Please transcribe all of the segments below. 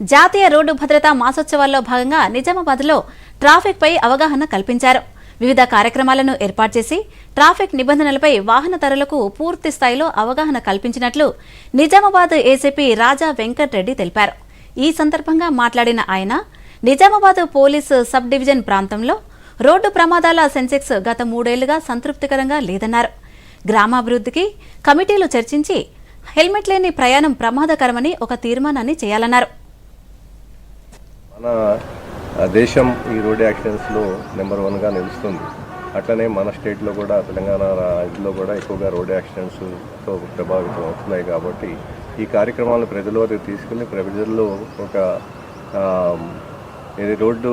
జాతీయ రోడ్డు భద్రతా మాసోత్సవాల్లో భాగంగా నిజామాబాద్లో ట్రాఫిక్పై అవగాహన కల్పించారు. వివిధ కార్యక్రమాలను ఏర్పాటు చేసి ట్రాఫిక్ నిబంధనలపై వాహనదారులకు పూర్తి స్థాయిలో అవగాహన కల్పించినట్లు నిజామాబాద్ ఏసీపీ రాజా వెంకట్రెడ్డి తెలిపారు. ఈ సందర్భంగా మాట్లాడిన ఆయన నిజామాబాద్ పోలీసు సబ్ డివిజన్ ప్రాంతంలో రోడ్డు ప్రమాదాల సెన్సెక్స్ గత మూడేళ్ళుగా సంతృప్తికరంగా లేదన్నారు. గ్రామాభివృద్ధికి కమిటీలు చర్చించి హెల్మెట్ లేని ప్రయాణం ప్రమాదకరమని ఒక తీర్మానాన్ని చేయాలన్నారు. మన దేశం ఈ రోడ్ యాక్సిడెంట్స్లో నెంబర్ వన్గా నిలుస్తుంది. అట్లనే మన స్టేట్లో కూడా తెలంగాణ ఇదిలో కూడా ఎక్కువగా రోడ్ యాక్సిడెంట్స్తో ప్రభావితం అవుతున్నాయి కాబట్టి ఈ కార్యక్రమాలను ప్రజల వరకు తీసుకుని ప్రజల్లో ఒక ఇది రోడ్డు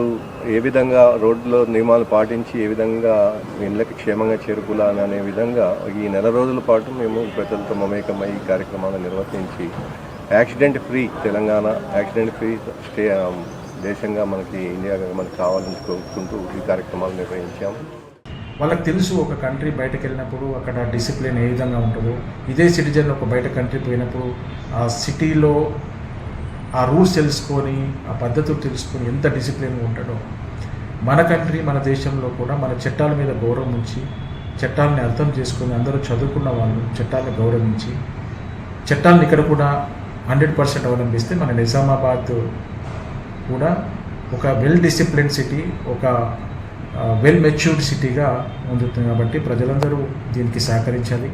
ఏ విధంగా రోడ్లో నియమాలు పాటించి ఏ విధంగా ఇళ్ళకి క్షేమంగా చేరుకోవాలని అనే విధంగా ఈ నెల రోజుల పాటు మేము ప్రజలతో మమేకమై ఈ కార్యక్రమాలను నిర్వర్తించి accident free Telangana accident free state దేశంగా మనకి ఇండియాగా మనకి కావాలని కోరుకుంటూ ఈ కార్యక్రమాలు నిర్వహించాము. వాళ్ళకి తెలుసు ఒక కంట్రీ బయటకు వెళ్ళినప్పుడు అక్కడ డిసిప్లిన్ ఏ విధంగా ఉంటుందో. ఇదే సిటిజన్ ఒక బయట కంట్రీ పోయినప్పుడు ఆ సిటీలో ఆ రూల్స్ తెలుసుకొని ఆ పద్ధతులు తెలుసుకొని ఎంత డిసిప్లిన్గా ఉంటాడో. మన కంట్రీ మన దేశంలో కూడా మన చట్టాల మీద గౌరవం ఉంచి చట్టాలని అర్థం చేసుకొని అందరూ చదువుకున్న వాళ్ళు చట్టాలను గౌరవించి చట్టాలను ఇక్కడ కూడా హండ్రెడ్ పర్సెంట్ అవలంబిస్తే మన నిజామాబాద్ కూడా ఒక వెల్ డిసిప్లిన్ సిటీ ఒక వెల్ మెచ్యూర్డ్ సిటీగా ఉండుతుంది కాబట్టి ప్రజలందరూ దీనికి సహకరించాలి.